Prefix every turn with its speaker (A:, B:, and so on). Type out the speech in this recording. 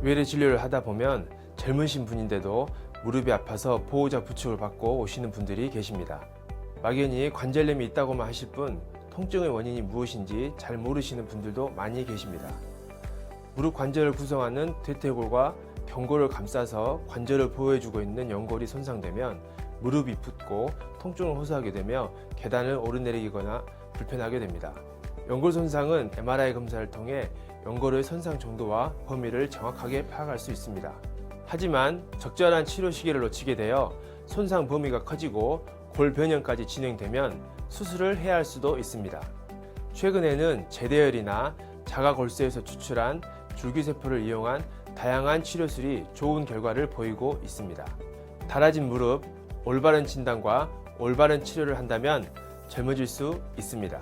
A: 외래 진료를 하다 보면 젊으신 분인데도 무릎이 아파서 보호자 부축을 받고 오시는 분들이 계십니다. 막연히 관절염이 있다고만 하실 뿐 통증의 원인이 무엇인지 잘 모르시는 분들도 많이 계십니다. 무릎 관절을 구성하는 대퇴골과 경골을 감싸서 관절을 보호해주고 있는 연골이 손상되면 무릎이 붓고 통증을 호소하게 되며 계단을 오르내리거나 불편하게 됩니다. 연골 손상은 MRI 검사를 통해 연골의 손상 정도와 범위를 정확하게 파악할 수 있습니다. 하지만 적절한 치료 시기를 놓치게 되어 손상 범위가 커지고 골 변형까지 진행되면 수술을 해야 할 수도 있습니다. 최근에는 제대열이나 자가골수에서 추출한 줄기세포를 이용한 다양한 치료술이 좋은 결과를 보이고 있습니다. 달아진 무릎, 올바른 진단과 올바른 치료를 한다면 젊어질 수 있습니다.